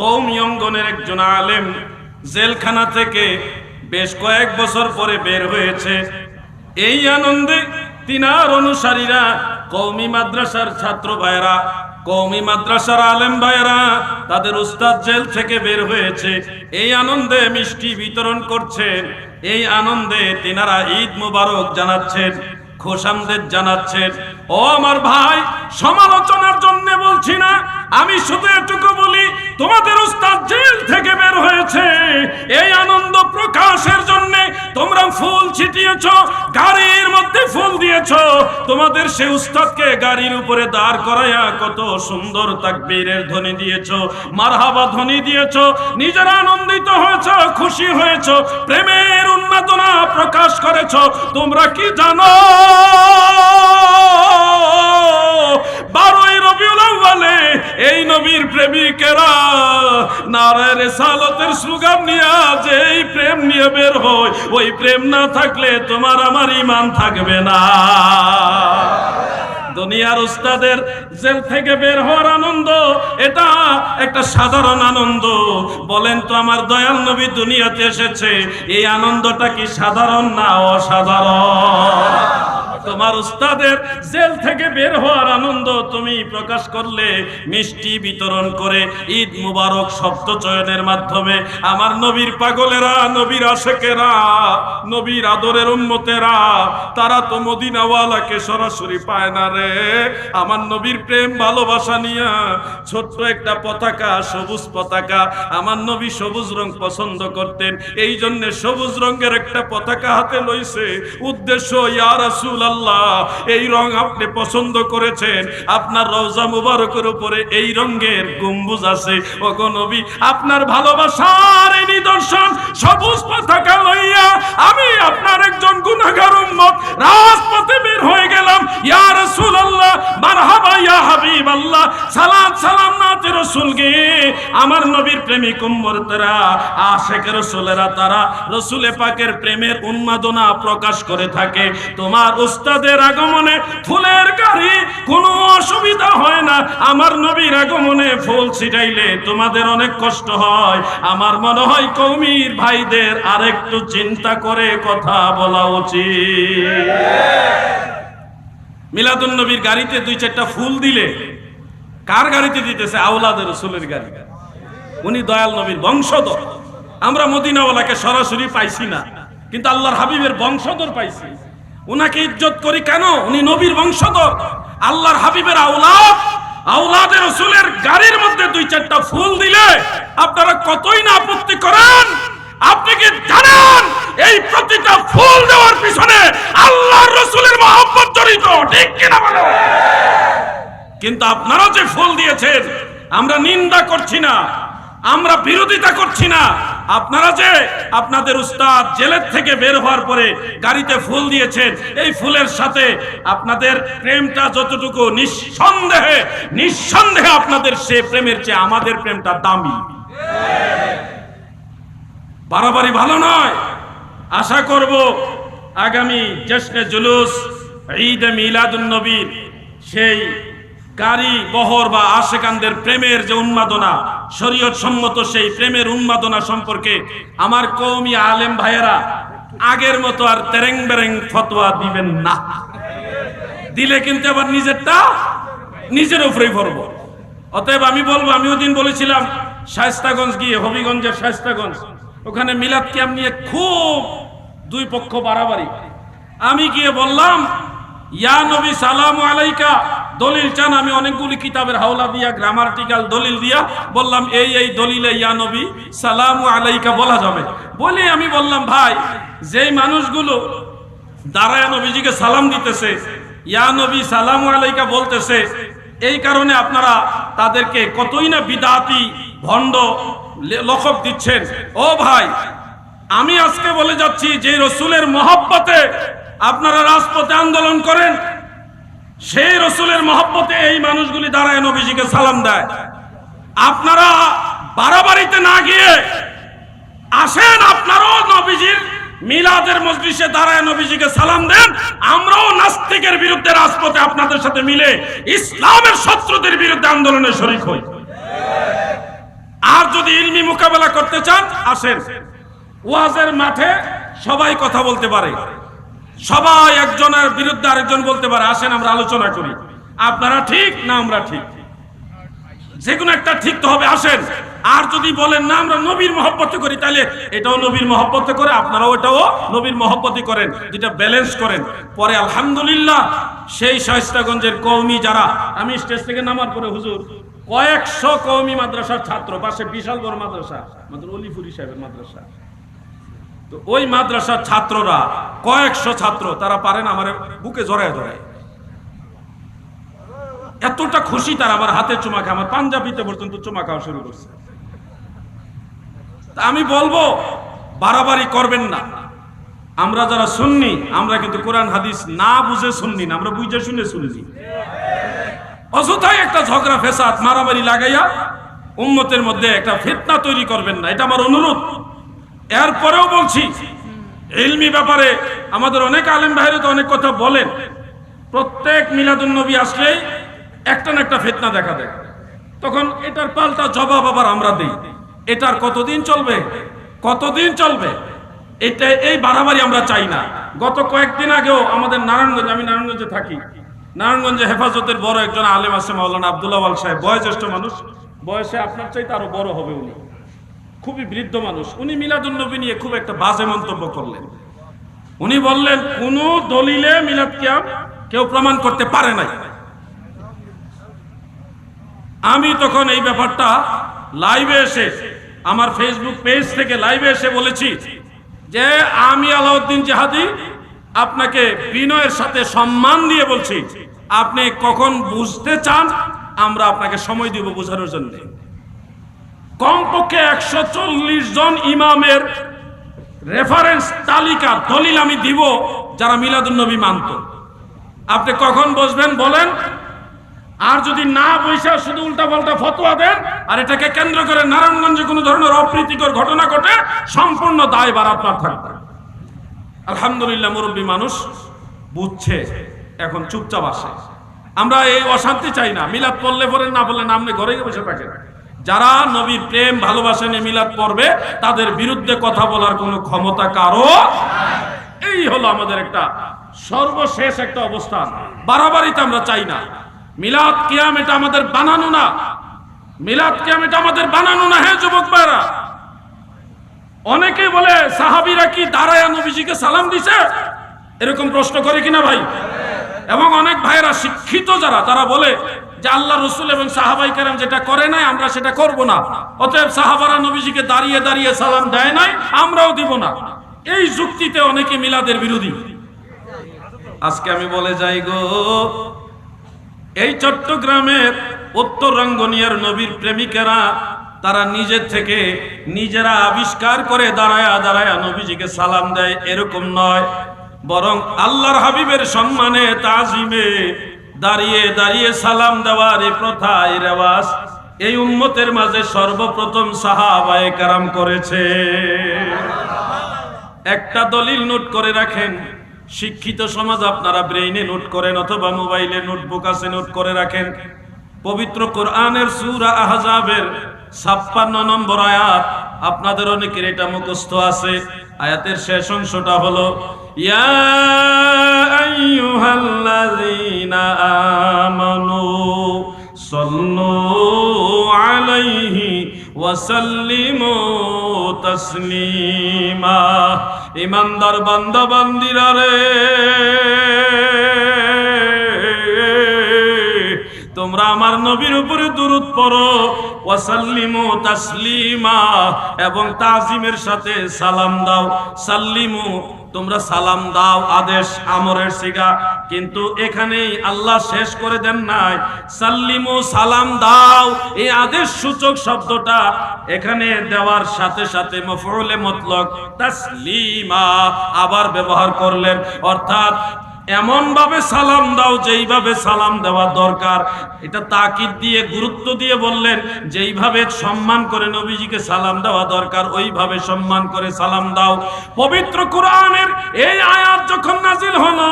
কৌমি অঙ্গনের একজন আলেম জেলখানা থেকে বেশ কয়েক বছর পরে বের হয়েছে। এই আনন্দে তিনার অনুসারীরা কৌমি মাদ্রাসার ছাত্র ভাইরা কৌমি মাদ্রাসার আলেম ভাইরা তাদের উস্তাদ জেল থেকে বের হয়েছে। এই আনন্দে মিষ্টি বিতরণ করছেন। এই আনন্দে তিনারা ঈদ মুবারক জানাচ্ছেন খোশামদের জানাচ্ছেন, ও আমার ভাই সমালোচনার জন্য বলছি না। আমি শুধু এটুকু বলি, তোমাদের উস্তাদ জেল থেকে বের হয়েছে। এই আনন্দ প্রকাশের জন্য তোমরা ফুল ছিটিয়েছ, গাড়ির মধ্যে ফুল দিয়েছ। তোমাদের সে উস্তাদকে গাড়ির উপরে দাঁড় করাইয়া কত সুন্দর তাকবীরের ধ্বনি দিয়েছ, মারহাবা ধ্বনি দিয়েছ, নিজেরা আনন্দিত হয়েছ, খুশি হয়েছ, প্রেমের উন্মাদনা প্রকাশ করেছ। তোমরা কি জানো? বারোই রবিউল আউয়ালে এই নবীর প্রেমিকেরা নারায় রেসালতের স্লোগান নিয়ে যে এই প্রেম নিয়ে বের হয়, ওই প্রেম না থাকলে তোমার আমার ইমান থাকবে না। দুনিয়ার উস্তাদের জেল থেকে বের হওয়ার আনন্দ, এটা একটা সাধারণ আনন্দ। বলেন তো আমার দয়াল নবী দুনিয়াতে এসেছে, এই আনন্দটা কি সাধারণ না অসাধারণ? তোমার উস্তাদের জেল থেকে বের হওয়ার আনন্দ তুমি প্রকাশ করলে, মিষ্টি বিতরণ করে, ঈদ মুবারক শব্দ চয়নের মাধ্যমে। আমার নবীর পাগলেরা, নবীর আশেকেরা, নবীর আদরের উম্মতেরা, তারা তো মদিনাওয়ালাকে সরাসরি পায় না রে। আমার নবীর প্রেম, ভালোবাসা নিয়ে ছোট্ট একটা পতাকা, সবুজ পতাকা, আমার নবী সবুজ রং পছন্দ করতেন। এই জন্য সবুজ রঙের একটা পতাকা হাতে লইছে। উদ্দেশ্য, ইয়া রাসূল আল্লাহ, এই রং আপনি পছন্দ করেছেন। আপনার রওজা মুবারকের উপরে এই রঙের গম্বুজ আছে। ওগো নবী, আপনার ভালোবাসার এই নিদর্শন সবুজ পতাকা লইয়া আমি আপনার একজন গুনাহগার উম্মত। রাজপথে বের হয়ে গেলাম। ইয়া রাসূলুল্লাহ, মারহাবা ইয়া হাবিবাল্লাহ। সালাম সালাম নাতে রাসূলকে। আমার নবীর প্রেমিক উম্মতরা আশেক রাসূলেরা তারা, রাসূলে পাকের প্রেমের উন্মাদনা প্রকাশ করে থাকে। তোমার উস্তাদের আগমনে ফুলের গাড়ি, কোনো অসুবিধা হয় না। আমার নবীর আগমনে ফুল ছিটাইলে তোমাদের অনেক কষ্ট হয়। আমার মনে হয় কৌমির ভাইদের আরেকটু চিন্তা করে কথা বলা উচিত। মিলাদুন নবীর গাড়িতে দুই চারটা ফুল দিলে, কার গাড়িতে দিতেছে? আউলাদের রসুলের গাড়ি। উনি দয়াল নবীর বংশধর। আমরা মদিনাওয়ালাকে সরাসরি পাইছি না, কিন্তু আল্লাহর হাবিবের বংশধর পাইছি। উনাকে ইজ্জত করি কেন? উনি নবীর বংশধর। আল্লাহর হাবিবের আউলাদ আউলাদের রসুলের গাড়ির মধ্যে দুই চারটা ফুল দিলে আপনারা কতই না আপত্তি করেন? আপনি কি জানেন এই প্রতিটা ফুল দেওয়ার পিছনে আল্লাহর রসুলের মহব্বত জড়িত, ঠিক কিনা বলো? কিন্তু আপনারা যে ফুল দিয়েছেন, আমরা নিন্দা করছি না, আমরা বিরোধিতা করছি না। আপনারা যে আপনাদের উস্তাদ জেলের থেকে বের হওয়ার পরে গাড়িতে ফুল দিয়েছেন, এই ফুলের সাথে আপনাদের প্রেমটা যতটুকু নিঃসন্দেহে নিঃসন্দেহে আপনাদের সে প্রেমের চেয়ে আমাদের প্রেমটা দামি। বাড়াবাড়ি ভালো নয়। আশা করব আগামী জশ্নে জুলুস, ঈদ মিলাদুন নবীর সেই গাড়ি বহর বা আশেকানদের প্রেমের যে উন্মাদনা শরীয়ত সম্মত সেই প্রেমের উন্মাদনা সম্পর্কে আমার কৌমি আলেম ভাইয়েরা, আগের মতো আর তেরেং বেরেং ফতোয়া দিবেন না। দিলে কিন্তু আবার নিজেরটা নিজের উপরেই ভরব। অতএব আমি বলব, আমি ওদিন বলেছিলাম, শায়স্তাগঞ্জ গিয়ে, হবিগঞ্জের শায়স্তাগঞ্জ, ওখানে মিলাদ ক্যাম্প নিয়ে খুব দুই পক্ষ বাড়াবাড়ি। আমি গিয়ে বললাম, ইয়া নবী, সালাম আলাইকা। দলিল চান, আমি অনেকগুলি কিতাবের হাওলা দিয়া গ্রামাটিক্যাল দলিল দিয়া বললাম, এই এই দলিলে ইয়া নবী, সালাম আলাইকা বলা যাবে। বলে আমি বললাম, ভাই, যেই মানুষগুলো দাঁড়ায় নবীজিকে সালাম দিতেছে, ইয়া নবী, সালাম আলাইকা বলতেছে, এই কারণে আপনারা তাদেরকে কতই না বিদাতি, ভণ্ড লক্ষক দিচ্ছেন। ও ভাই, আমি আজকে বলে যাচ্ছি যে রসুলের মহব্বতে আপনারা রাজপথে আন্দোলন করেন সেই রসুলের মহব্বতে এই মানুষগুলি দাঁড়ায়, নবীজিকে সালাম দেয়। আপনারা বাড়াবাড়িতে না গিয়ে আসেন, আপনারাও নবীজির মিলাদের মজলিসে দাঁড়ায়, নবীজিকে সালাম দেন। আমরাও নাস্তিকের বিরুদ্ধে রাজপথে আপনাদের সাথে মিলে ইসলামের শত্রুদের বিরুদ্ধে আন্দোলনে শরিক হই। আর যদি ইলমি মোকাবেলা করতে চান, আসেন। ওয়াজের মাঠে সবাই কথা বলতে পারে। সবাই একজনের বিরুদ্ধে আরেকজন বলতে পারে, আসেন আমরা আলোচনা করি। আপনারা ঠিক না আমরা ঠিক? যে কোনো একটা ঠিক তো হবে, আসেন। আর যদি বলেন, না, আমরা নবীর মহব্বতে করি, তাহলে এটাও নবীর মহব্বতে করে, আপনারাও এটাও নবীর মহব্বতে করেন যেটা ব্যালেন্স করেন। পরে আলহামদুলিল্লাহ, সেই শাইস্তাগঞ্জের কৌমি যারা, আমি স্টেজ থেকে নামার পরে হুজুর, কয়েকশো কৌমি মাদ্রাসার ছাত্র, পাশে বিশাল বড় মাদ্রাসা, আমাদের অলিপুরি সাহেবের মাদ্রাসা। তো ওই মাদ্রাসার ছাত্ররা কয়েকশো ছাত্র, তারা পারেন আমার বুকে জড়ায় জড়ায় এতটা খুশি তারা আমার হাতে চুমা খায়, আমার পাঞ্জাবিতে পর্যন্ত চুমা খাওয়া শুরু করছে। তা আমি বলব, বাড়াবাড়ি করবেন না। আমরা যারা শুননি আমরা কিন্তু কোরআন, হাদিস না বুঝে শুননি না, আমরা বুঝে শুনে শুনছি অযথাই একটা ঝগড়া ফেসাদ মারামারি লাগাইয়া উম্মতের মধ্যে একটা ফিতনা তৈরি করবেন না, এটা আমার অনুরোধ। এরপরেও বলছি, ইলমি ব্যাপারে আমাদের অনেক আলেম ভাইরে তো অনেক কথা বলেন। প্রত্যেক মিলাদুন নবী আসলেই একটা না একটা ফিতনা দেখা দেয়। তখন এটার পাল্টা জবাব আবার আমরা দিই। এটার কতদিন চলবে? কতদিন চলবে? এটা এই বাড়াবাড়ি আমরা চাই না। গত কয়েকদিন আগেও আমাদের নারায়ণগঞ্জ, আমি নারায়ণগঞ্জে থাকি। নারায়ণগঞ্জে হেফাজতের বড় একজন আলেম আছে মাওলানা আবদুল্লাহ সাহেব, বয়োজ্যেষ্ঠ মানুষ। বয়সে আপনার চাইতে আরও বড় হবে উনি। খুবই বৃদ্ধ মানুষ। উনি মিলাদুল নবী নিয়ে খুব একটা বাজে মন্তব্য করলেন। উনি বললেন, কোন দলিলে মিলাদ কিয়াম কেউ প্রমাণ করতে পারে নাই। আমি তখন এই ব্যাপারটা লাইভে এসে, আমার ফেসবুক পেজ থেকে লাইভে এসে বলেছি যে, আমি আলাউদ্দিন জাহাদি, আপনাকে বিনয়ের সাথে সম্মান দিয়ে বলছি, আপনি কখন বুঝতে চান, আমরা আপনাকে সময় দিব বোঝানোর জন্য। কমপক্ষে একশো চল্লিশ জন ইমামের রেফারেন্স তালিকা, দলিল আমি দিব যারা মিলাদুন্নবী মানত। আপনি কখন বসবেন বলেন? আর যদি না বৈশা শুধু উল্টা পাল্টা ফতোয়া দেন, আর এটাকে কেন্দ্র করে নারায়ণগঞ্জে কোনো ধরনের অপ্রীতিকর ঘটনা ঘটে, সম্পূর্ণ দায় আপনার থাকবে। আলহামদুলিল্লাহ, মুরব্বী মানুষ বুঝছে, এখন চুপচাপ আসে। আমরা এই অশান্তি চাই না, মিলাদ পড়লে পরে না বললে নামনে ঘরে বসে থাকেন। যারা নবীর প্রেম ভালোবাসা নিয়ে মিলাদ পড়বে, তাদের বিরুদ্ধে কথা বলার কোনো ক্ষমতা কারও এই হলো আমাদের একটা সর্বশেষ একটা অবস্থান। বাড়াবাড়িতে আমরা চাই না। মিলাদ কিয়াম এটা আমাদের বানানো না। মিলাদ কিয়াম এটা আমাদের বানানো না হ্যাঁ যুবক ভাইরা অনেকে বলে, সাহাবিরা কি দাঁড়ায় নবীজিকে সালাম দিছে? এরকম প্রশ্ন করে কিনা ভাই? এবং অনেক ভাইরা শিক্ষিত যারা, তারা বলে যে আল্লাহ রসুল এবং সাহাবাই কেরাম যেটা করে নাই, আমরা সেটা করব না। অতএব সাহাবারা নবীজিকে দাঁড়িয়ে দাঁড়িয়ে সালাম দেয় নাই, আমরাও দিব না। এই যুক্তিতে অনেকে মিলাদের বিরোধী। আজকে আমি বলে যাই গো, এই চট্টগ্রামের উত্তর রঙ্গনিয়ার নবীর প্রেমিকেরা, তারা নিজের থেকে নিজেরা আবিষ্কার করে দাঁড়ায়া দাঁড়ায়া নবীজিকে সালাম দেয়, এরকম নয়। বরং আল্লাহর হাবিবের সম্মানে, তাজিমে দাঁড়িয়ে দাঁড়িয়ে সালাম দেওয়ার এই প্রথা, এই রেওয়াজ এই উম্মতের মাঝে সর্বপ্রথম সাহাবায়ে কারাম করেছে। একটা দলিল নোট করে রাখেন, শিক্ষিত সমাজ আপনারা ব্রেইনে নোট করেন অথবা মোবাইলে নোটবুক আছে নোট করে রাখেন। পবিত্র কোরআনের সূরা আহজাবের ছাপ্পান্ন নম্বর আয়াত, আপনাদের অনেকের এটা মুখস্থ আছে। আয়াতের শেষ অংশটা হলো ইয়া আইয়ুহাল্লাযীনা আমানু সাল্লু আলাইহি ওয়াসাল্লিমু তাসলিমা ইমানদার বান্দা বান্দিরা রে তোমরা আমার নবীর উপরে দুরুদ পড়ো, ওয়াসাল্লিমু তাসলিমা, এবং তাজিমের সাথে সালাম দাও, সাল্লিমু তোমরা সালাম দাও, আদেশ, আমরের সিগা কিন্তু এখানেই আল্লাহ শেষ করে দেন নাই। সাল্লিমু সালাম দাও, এই আদেশ সূচক শব্দটা এখানে দেওয়ার সাথে সাথে মফরুলে মতলক তাসলিমা আবার ব্যবহার করলেন। অর্থাৎ এমন ভাবে সালাম দাও যেইভাবে সালাম দেওয়া দরকার। এটা তাকিদ দিয়ে, গুরুত্ব দিয়ে বললেন, যেইভাবে সম্মান করে নবীজিকে সালাম দেওয়া দরকার, ওইভাবে সম্মান করে সালাম দাও। পবিত্র কোরআনের এই আয়াত যখন নাজিল হলো,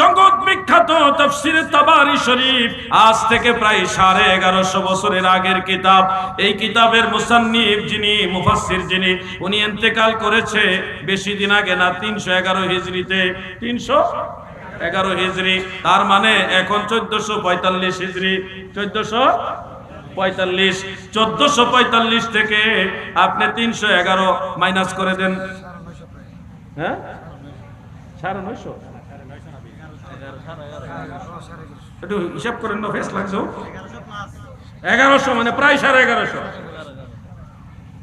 জগৎ বিখ্যাত তাফসিরে তাবারি শরীফ, আজ থেকে প্রায় সাড়ে এগারোশো বছরের আগের কিতাব। এই কিতাবের মুসান্নিফ যিনি, মুফাসসির যিনি, উনি ইন্তেকাল করেছে বেশি দিন আগে না, তিনশো এগারো হিজড়িতে। তিনশো এগারো হিজড়ি তার মানে এখন চোদ্দশো পঁয়তাল্লিশ হিজড়ি চোদ্দশো পঁয়তাল্লিশ চোদ্দশো পঁয়তাল্লিশ থেকে আপনি তিনশো এগারো মাইনাস করে দেন। হ্যাঁ? সাড়ে নয়শো? একটু হিসাব করেন না লাগছে। এগারোশো মানে প্রায় সাড়ে এগারোশো।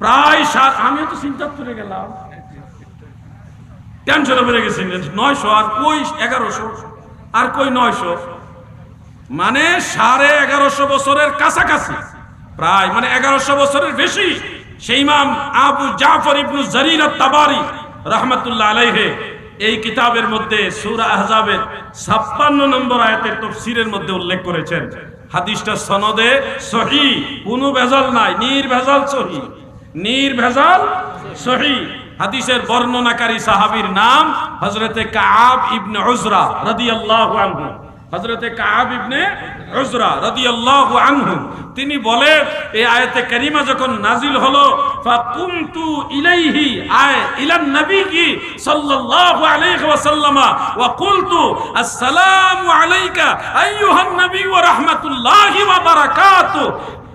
প্রায় সাত আমিও তো চিন্তা করে গেলাম। টেনশনে বেড়ে গেছি নয়শো আর কই এগারোশো? আর কই নয়শো? মানে সাড়ে এগারোশো বছরের কাছাকাছি। প্রায় মানে এগারোশো বছরের বেশি। সেই ইমাম আবু জাফর ইবনু জারির তাবারি রহমতুল্লাহ আলাইহে এই কিতাবের মধ্যে সূরা আহজাবের ছাপ্পান্ন নম্বর আয়াতের তফসিরের মধ্যে উল্লেখ করেছেন। হাদিসটা সনদে সহি কোনো ভেজাল নাই, নির্ভেজাল সহি নির্ভেজাল সহি হাদিসের বর্ণনাকারী সাহাবীর নাম হযরতে কাআব ইবনে উজরা রাদিয়াল্লাহু আনহু। হযরতে কাআব ইবনে উজরা রাদিয়াল্লাহু আনহু। তিনি বলেন এই আয়াতে কারিমা যখন নাজিল হলো, ফাকুমতু ইলাইহি, আয় ওয়াসাল্লাম, ওয়া আলাইকা আইয়ুহান নবী ওয়া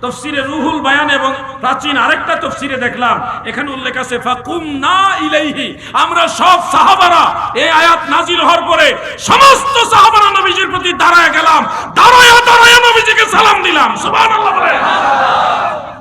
তফসিরে রুহুল বায়ান এবং প্রাচীন আরেকটা তফসিরে দেখলাম। এখানে উল্লেখ আছে ফাকুম না ইলাইহি, আমরা সব সাহাবারা এই আয়াত নাজিল হওয়ার পরে সমস্ত সাহাবারা নবীজির প্রতি দাঁড়ায় গেলাম। দাঁড়ায় দাঁড়ায় নবীজিকে সালাম দিলাম। সুবহানাল্লাহ বলে